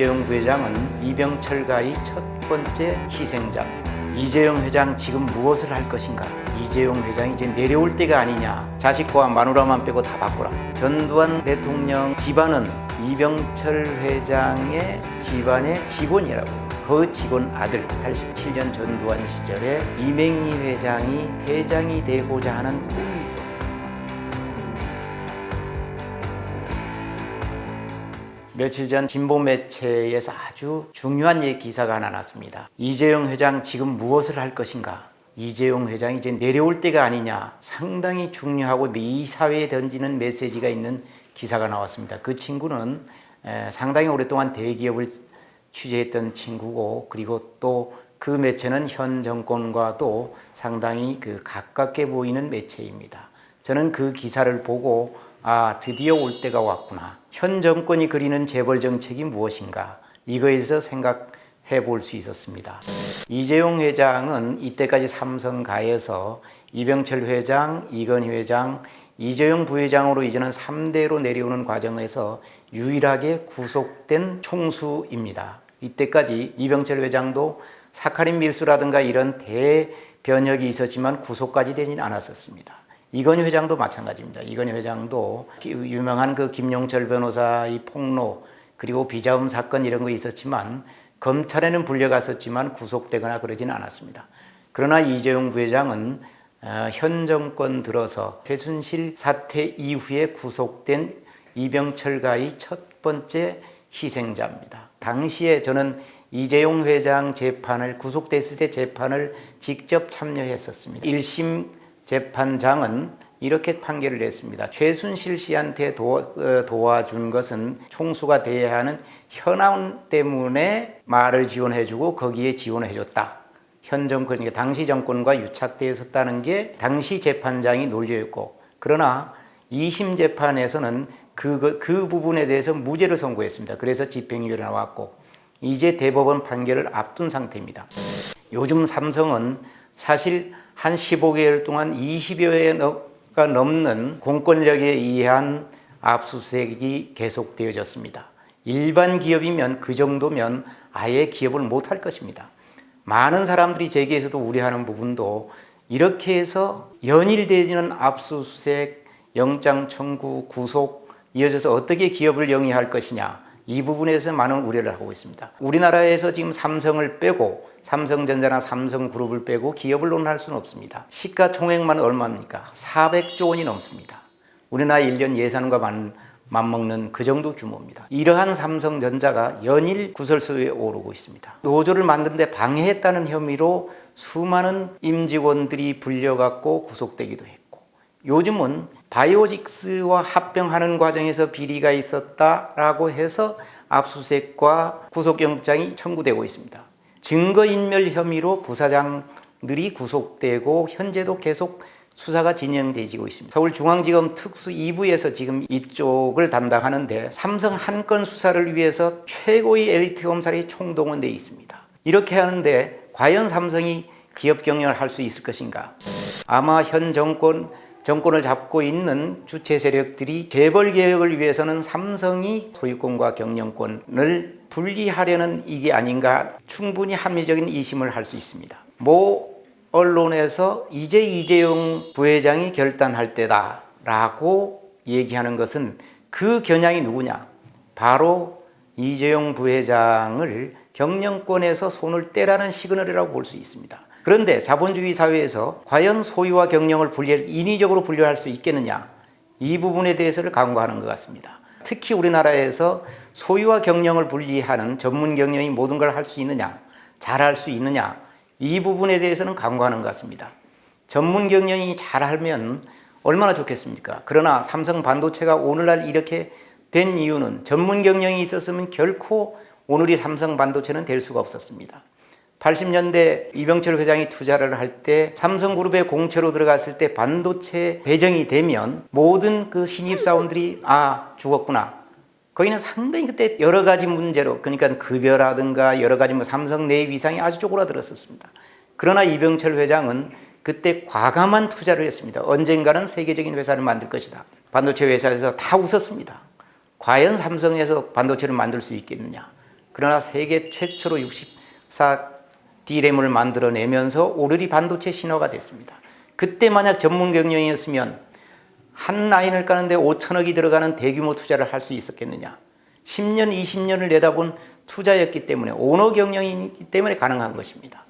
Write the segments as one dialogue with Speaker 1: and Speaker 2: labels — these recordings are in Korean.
Speaker 1: 이재용 부회장은 이병철과의 첫 번째 희생자입니다. 이재용 회장 지금 무엇을 할 것인가? 이재용 회장이 이제 내려올 때가 아니냐? 자식과 마누라만 빼고 다 바꾸라. 전두환 대통령 집안은 이병철 회장의 집안의 직원이라고. 그 직원 아들 87년 전두환 시절에 이맹희 회장이 회장이 되고자 하는 꿈이 있었어요. 며칠 전 진보 매체에서 아주 중요한 예 기사가 하나 났습니다. 이재용 회장 지금 무엇을 할 것인가? 이재용 회장이 이제 내려올 때가 아니냐. 상당히 중요하고 이 사회에 던지는 메시지가 있는 기사가 나왔습니다. 그 친구는 에, 상당히 오랫동안 대기업을 취재했던 친구고 그리고 또 그 매체는 현 정권과도 상당히 그 가깝게 보이는 매체입니다. 저는 그 기사를 보고 아 드디어 올 때가 왔구나. 현 정권이 그리는 재벌 정책이 무엇인가 이거에서 생각해 볼 수 있었습니다. 이재용 회장은 이때까지 삼성가에서 이병철 회장, 이건희 회장, 이재용 부회장으로 이제는 3대로 내려오는 과정에서 유일하게 구속된 총수입니다. 이때까지 이병철 회장도 사카린 밀수라든가 이런 대변혁이 있었지만 구속까지 되진 않았었습니다. 이건희 회장도 마찬가지입니다. 이건희 회장도 유명한 그 김용철 변호사의 폭로 그리고 비자금 사건 이런 거 있었지만 검찰에는 불려갔었지만 구속되거나 그러진 않았습니다. 그러나 이재용 부회장은 어, 현 정권 들어서 최순실 사태 이후에 구속된 이병철과의 첫 번째 희생자입니다. 당시에 저는 이재용 회장 재판을 구속됐을 때 재판을 직접 참여했었습니다. 1심 재판장은 이렇게 판결을 냈습니다. 최순실 씨한테 도, 어, 도와준 것은 총수가 돼야 하는 현황 때문에 말을 지원해주고 거기에 지원해줬다. 현 정권, 그러니까 당시 정권과 유착되어 있었다는 게 당시 재판장이 논리였고, 그러나 2심 재판에서는 그, 그 부분에 대해서 무죄를 선고했습니다. 그래서 집행유예가 나왔고, 이제 대법원 판결을 앞둔 상태입니다. 요즘 삼성은 사실 한 15개월 동안 20여 회가 넘는 공권력에 의한 압수수색이 계속되어졌습니다. 일반 기업이면 그 정도면 아예 기업을 못 할 것입니다. 많은 사람들이 제기에서도 우려하는 부분도 이렇게 해서 연일되지는 압수수색, 영장 청구, 구속 이어져서 어떻게 기업을 영위할 것이냐 이 부분에서 많은 우려를 하고 있습니다. 우리나라에서 지금 삼성을 빼고 삼성전자나 삼성그룹을 빼고 기업을 논할 수는 없습니다. 시가총액만 얼마입니까? 400조 원이 넘습니다. 우리나라 1년 예산과 만, 맞먹는 그 정도 규모입니다. 이러한 삼성전자가 연일 구설수에 오르고 있습니다. 노조를 만드는데 방해했다는 혐의로 수많은 임직원들이 불려갔고 구속되기도 했고 요즘은 바이오직스와 합병하는 과정에서 비리가 있었다라고 해서 압수수색과 구속영장이 청구되고 있습니다. 증거인멸 혐의로 부사장들이 구속되고 현재도 계속 수사가 진행되고 있습니다. 서울중앙지검 특수 2부에서 지금 이쪽을 담당하는데 삼성 한 건 수사를 위해서 최고의 엘리트 검사들이 총동원되어 있습니다. 이렇게 하는데 과연 삼성이 기업 경영을 할 수 있을 것인가? 아마 현 정권 정권을 잡고 있는 주체 세력들이 재벌 개혁을 위해서는 삼성이 소유권과 경영권을 분리하려는 이게 아닌가 충분히 합리적인 이심을 할 수 있습니다. 모 언론에서 이제 이재용 부회장이 결단할 때다라고 얘기하는 것은 그 겨냥이 누구냐? 바로 이재용 부회장을 경영권에서 손을 떼라는 시그널이라고 볼 수 있습니다. 그런데 자본주의 사회에서 과연 소유와 경영을 분리, 인위적으로 분류할 수 있겠느냐? 이 부분에 대해서를 강구하는 것 같습니다. 특히 우리나라에서 소유와 경영을 분리하는 전문 경영이 모든 걸 할 수 있느냐? 잘 할 수 있느냐? 이 부분에 대해서는 강구하는 것 같습니다. 전문 경영이 잘하면 얼마나 좋겠습니까? 그러나 삼성 반도체가 오늘날 이렇게 된 이유는 전문 경영이 있었으면 결코 오늘이 삼성 반도체는 될 수가 없었습니다. 80년대 이병철 회장이 투자를 할 때 삼성그룹의 공채로 들어갔을 때 반도체 배정이 되면 모든 그 신입사원들이 아, 죽었구나. 거기는 상당히 그때 여러 가지 문제로 그러니까 급여라든가 여러 가지 뭐 삼성 내 위상이 아주 쪼그라들었었습니다. 그러나 이병철 회장은 그때 과감한 투자를 했습니다. 언젠가는 세계적인 회사를 만들 것이다. 반도체 회사에서 다 웃었습니다. 과연 삼성에서 반도체를 만들 수 있겠느냐. 그러나 세계 최초로 64 D램을 만들어내면서 오르리 반도체 신화가 됐습니다. 그때 만약 전문 경영이었으면 한 라인을 까는데 5천억이 들어가는 대규모 투자를 할 수 있었겠느냐? 10년, 20년을 내다본 투자였기 때문에 오너 경영이기 때문에 가능한 것입니다.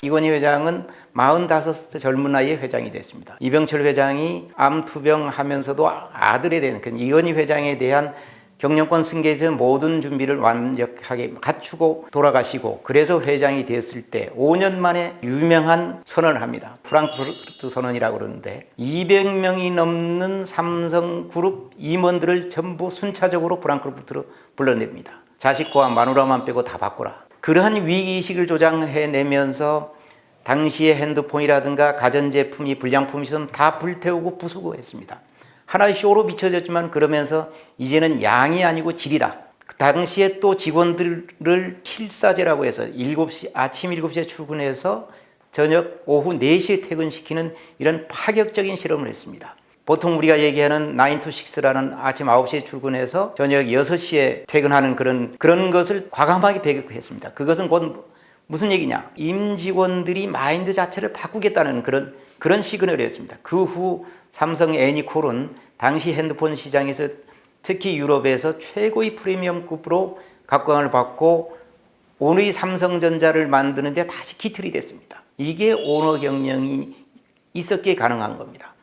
Speaker 1: 이건희 회장은 45세 젊은 나이에 회장이 됐습니다. 이병철 회장이 암 투병 하면서도 아들에 대한 그 이건희 회장에 대한 경영권 승계에서 모든 준비를 완벽하게 갖추고 돌아가시고 그래서 회장이 됐을 때 5년 만에 유명한 선언을 합니다. 프랑크푸르트 선언이라고 그러는데 200명이 넘는 삼성그룹 임원들을 전부 순차적으로 프랑크푸르트로 불러냅니다. 자식과 마누라만 빼고 다 바꾸라. 그러한 위기의식을 조장해내면서 당시의 핸드폰이라든가 가전제품이 불량품이 있으면 다 불태우고 부수고 했습니다. 하나의 쇼로 비춰졌지만 그러면서 이제는 양이 아니고 질이다. 그 당시에 또 직원들을 실사제라고 해서 7시, 아침 7시에 출근해서 저녁 오후 4시에 퇴근시키는 이런 파격적인 실험을 했습니다. 보통 우리가 얘기하는 9 to 6라는 아침 9시에 출근해서 저녁 6시에 퇴근하는 그런, 그런 것을 과감하게 배격했습니다. 그것은 곧 무슨 얘기냐? 임직원들이 마인드 자체를 바꾸겠다는 그런, 그런 시그널을 했습니다. 그 후 삼성 애니콜은 당시 핸드폰 시장에서 특히 유럽에서 최고의 프리미엄급으로 각광을 받고 오늘의 삼성전자를 만드는데 다시 기틀이 됐습니다. 이게 오너 경영이 있었기에 가능한 겁니다.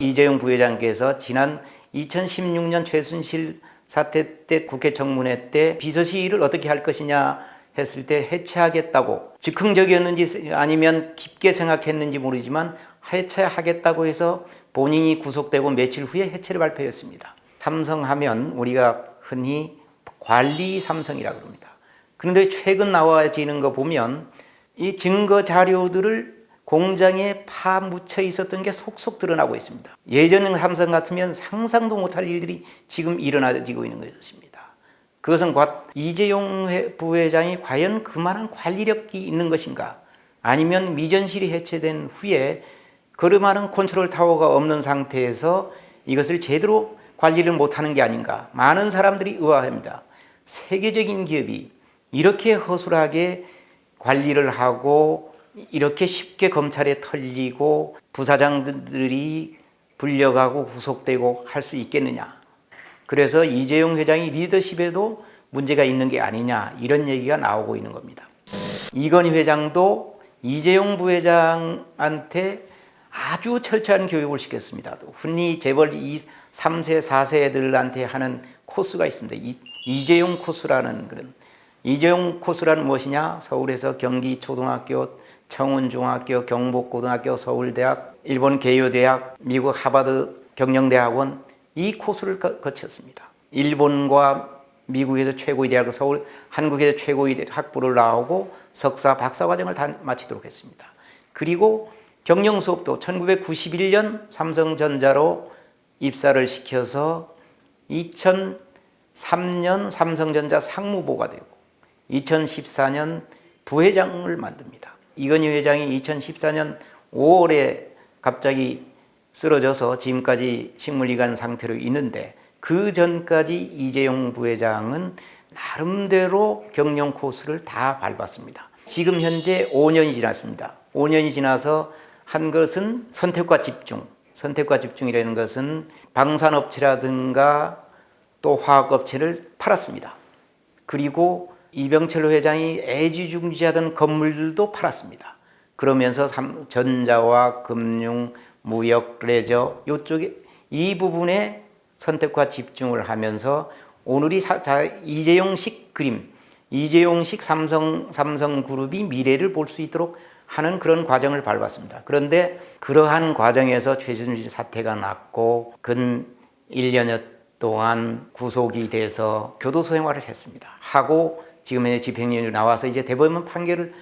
Speaker 1: 이재용 부회장께서 지난 2016년 최순실 사태 때 국회 청문회 때 비서실을 어떻게 할 것이냐 했을 때 해체하겠다고 즉흥적이었는지 아니면 깊게 생각했는지 모르지만 해체하겠다고 해서 본인이 구속되고 며칠 후에 해체를 발표했습니다. 삼성하면 우리가 흔히 관리 삼성이라고 합니다. 그런데 최근 나와지는 거 보면 이 증거 자료들을 공장에 파묻혀 있었던 게 속속 드러나고 있습니다. 예전 삼성 같으면 상상도 못할 일들이 지금 일어나지고 있는 것입니다. 그것은 이재용 부회장이 과연 그만한 관리력이 있는 것인가? 아니면 미전실이 해체된 후에 그만한 컨트롤 타워가 없는 상태에서 이것을 제대로 관리를 못하는 게 아닌가? 많은 사람들이 의아합니다. 세계적인 기업이 이렇게 허술하게 관리를 하고 이렇게 쉽게 검찰에 털리고 부사장들이 불려가고 구속되고 할 수 있겠느냐? 그래서 이재용 회장이 리더십에도 문제가 있는 게 아니냐 이런 얘기가 나오고 있는 겁니다. 이건희 회장도 이재용 부회장한테 아주 철저한 교육을 시켰습니다. 흔히 재벌 2, 3세, 4세 애들한테 하는 코스가 있습니다. 이, 이재용 코스라는 그런 이재용 코스라는 무엇이냐? 서울에서 경기 초등학교, 청운 중학교, 경복고등학교, 서울대학, 일본 개요대학, 미국 하버드 경영대학원 이 코스를 거쳤습니다. 일본과 미국에서 최고의 대학을 서울, 한국에서 최고의 학부를 나오고 석사, 박사 과정을 다 마치도록 했습니다. 그리고 경영 수업도 1991년 삼성전자로 입사를 시켜서 2003년 삼성전자 상무보가 되고 2014년 부회장을 만듭니다. 이건희 회장이 2014년 5월에 갑자기 쓰러져서 지금까지 식물이간 상태로 있는데 그 전까지 이재용 부회장은 나름대로 경영 코스를 다 밟았습니다. 지금 현재 5년이 지났습니다. 5년이 지나서 한 것은 선택과 집중. 선택과 집중이라는 것은 방산업체라든가 또 화학업체를 팔았습니다. 그리고 이병철 회장이 애지중지하던 건물들도 팔았습니다. 그러면서 전자와 금융, 무역, 레저 이쪽에 이 부분에 선택과 집중을 하면서 오늘이 사, 자, 이재용식 그림, 이재용식 삼성 삼성그룹이 미래를 볼 수 있도록 하는 그런 과정을 밟았습니다. 그런데 그러한 과정에서 최순실 사태가 났고 근 1년여 동안 구속이 돼서 교도소 생활을 했습니다. 하고 지금 의 집행유예 나와서 이제 대법원 판결을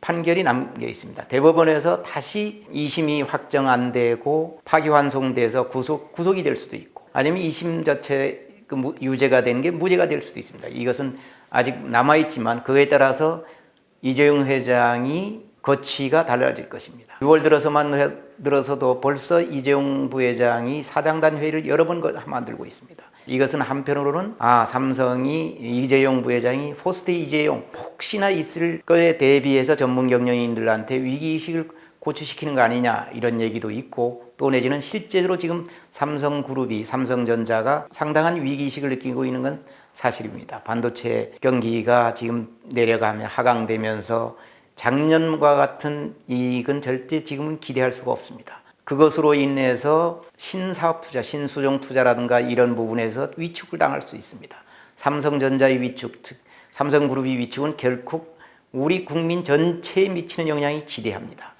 Speaker 1: 판결이 남겨 있습니다. 대법원에서 다시 2심이 확정 안 되고 파기환송돼서 구속, 구속이 될 수도 있고 아니면 2심 자체 그 유죄가 되는 게 무죄가 될 수도 있습니다. 이것은 아직 남아 있지만 그에 따라서 이재용 회장이 거취가 달라질 것입니다. 6월 들어서만 들어서도 벌써 이재용 부회장이 사장단 회의를 여러 번 만들고 있습니다. 이것은 한편으로는 아 삼성이 이재용 부회장이 포스트 이재용 혹시나 있을 거에 대비해서 전문 경영인들한테 위기 의식을 고취시키는 거 아니냐 이런 얘기도 있고 또 내지는 실제로 지금 삼성그룹이 삼성전자가 상당한 위기 의식을 느끼고 있는 건 사실입니다. 반도체 경기가 지금 내려가며 하강되면서 작년과 같은 이익은 절대 지금은 기대할 수가 없습니다. 그것으로 인해서 신사업 투자, 신수종 투자라든가 이런 부분에서 위축을 당할 수 있습니다. 삼성전자의 위축, 즉 삼성그룹의 위축은 결국 우리 국민 전체에 미치는 영향이 지대합니다.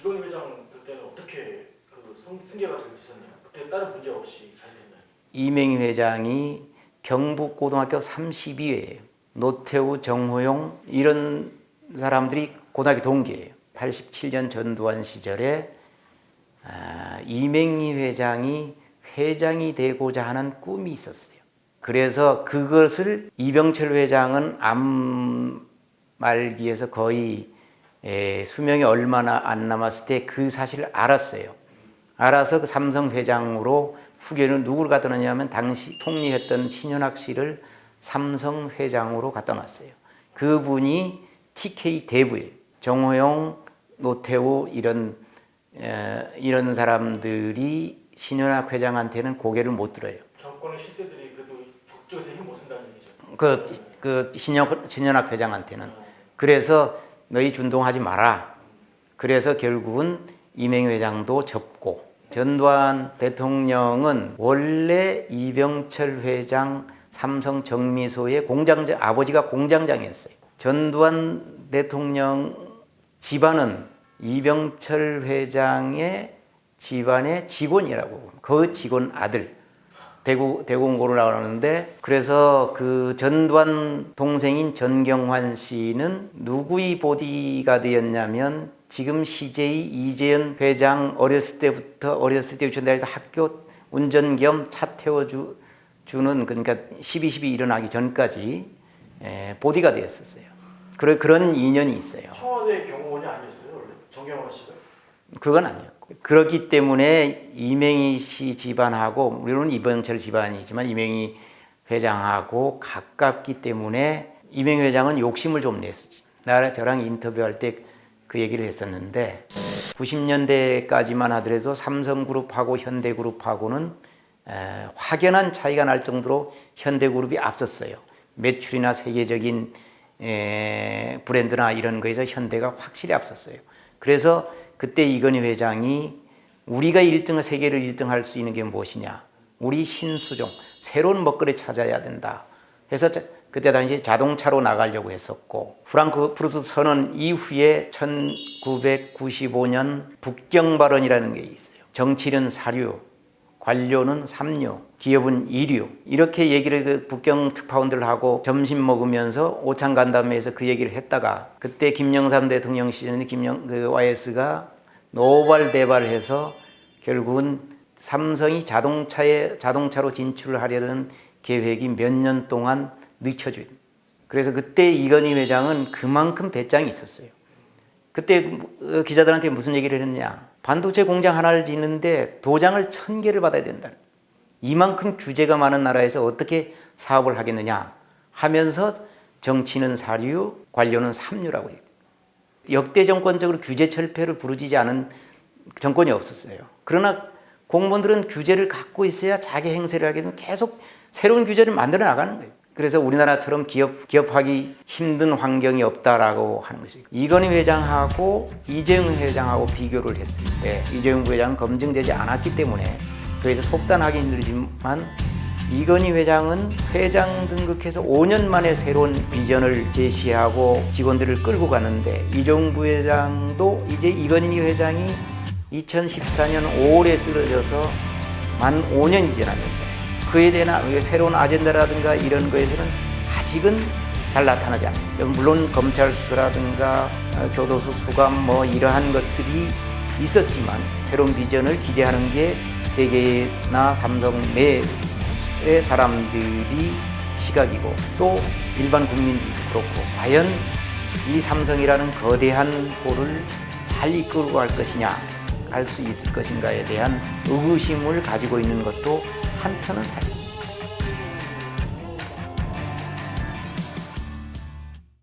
Speaker 2: 이건 회장 그때는 어떻게 그 승- 승계가 잘 되셨나요? 그때 다른 문제 없이 잘 됐나요?
Speaker 1: 이명희 회장이 경북고등학교 32회예요. 노태우, 정호용 이런 사람들이 고등학교 동기예요. 87년 전두환 시절에 아, 이명희 회장이 회장이 되고자 하는 꿈이 있었어요. 그래서 그것을 이병철 회장은 암 말기에서 거의 에, 수명이 얼마나 안 남았을 때 그 사실을 알았어요. 알아서 그 삼성 회장으로 후계는 누구를 갖다 놨냐 면 당시 통리했던 신현학 씨를 삼성 회장으로 갖다 놨어요. 그분이 TK 대부예요. 정호영, 노태우 이런 에, 이런 사람들이 신현학 회장한테는 고개를 못 들어요.
Speaker 2: 정권의 실세들이 그래도 적극적으로 힘못 쓴다는 얘기죠.
Speaker 1: 그, 그 신현, 신현학 회장한테는. 그래서 너희 준동하지 마라. 그래서 결국은 이명희 회장도 접고 전두환 대통령은 원래 이병철 회장 삼성 정미소의 공장장 아버지가 공장장이었어요. 전두환 대통령 집안은 이병철 회장의 집안의 직원이라고 그 직원 아들. 대구 대공고를 나오는데 그래서 그 전두환 동생인 전경환 씨는 누구의 보디가드였냐면 지금 CJ 이재현 회장 어렸을 때부터 어렸을 때 유치원대에서 학교 운전 겸 차 태워 주 주는 그러니까 12, 12 일어나기 전까지 에, 보디가드였었어요. 그런 그런 인연이 있어요.
Speaker 2: 청와대 경호원이 아니었어요 원래 정경원 씨가.
Speaker 1: 그건 아니었고 그렇기 때문에 이명희 씨 집안하고 물론 이병철 집안이지만 이명희 회장하고 가깝기 때문에 이명희 회장은 욕심을 좀 냈었지. 나랑 저랑 인터뷰할 때 그 얘기를 했었는데 90년대까지만 하더라도 삼성그룹하고 현대그룹하고는 에, 확연한 차이가 날 정도로 현대그룹이 앞섰어요. 매출이나 세계적인 에, 브랜드나 이런 거에서 현대가 확실히 앞섰어요. 그래서 그때 이건희 회장이 우리가 1등을 세계를 1등 할 수 있는 게 무엇이냐? 우리 신수종 새로운 먹거리 찾아야 된다. 해서 자- 그때 당시 자동차로 나가려고 했었고 프랑크푸르트 선언 이후에 1995년 북경 발언이라는 게 있어요. 정치는 사류, 관료는 삼류, 기업은 이류 이렇게 얘기를 그 북경 특파원들 하고 점심 먹으면서 오창 간담회에서 그 얘기를 했다가 그때 김영삼 대통령 시절에 김영 그 YS가 노발대발해서 결국은 삼성이 자동차에 자동차로 진출을 하려는 계획이 몇 년 동안 늦춰져. 그래서 그때 이건희 회장은 그만큼 배짱이 있었어요. 그때 어, 기자들한테 무슨 얘기를 했느냐? 반도체 공장 하나를 짓는데 도장을 천 개를 받아야 된다. 이만큼 규제가 많은 나라에서 어떻게 사업을 하겠느냐 하면서 정치는 사류, 관료는 삼류라고 해요. 역대 정권적으로 규제 철폐를 부르짖지 않은 정권이 없었어요. 그러나 공무원들은 규제를 갖고 있어야 자기 행세를 하게 되면 계속 새로운 규제를 만들어 나가는 거예요. 그래서 우리나라처럼 기업, 기업하기 힘든 환경이 없다라고 하는 것이 이건희 회장하고 이재용 회장하고 비교를 했을 때 이재용 부회장은 검증되지 않았기 때문에 그래서 속단하기 힘들지만 이건희 회장은 회장 등극해서 5년 만에 새로운 비전을 제시하고 직원들을 끌고 가는데 이종 부회장도 이제 이건희 회장이 2014년 5월에 쓰러져서 만 5년이 지났는데 그에 대한 새로운 아젠다라든가 이런 거에서는 아직은 잘 나타나지 않습니다. 물론 검찰 수사라든가 어, 교도소 수감 뭐 이러한 것들이 있었지만 새로운 비전을 기대하는 게 세계나 삼성 내의 사람들이 시각이고 또 일반 국민도 그렇고 과연 이 삼성이라는 거대한 호를 잘 이끌고 갈 것이냐 할 수 있을 것인가에 대한 의구심을 가지고 있는 것도 한편은 사실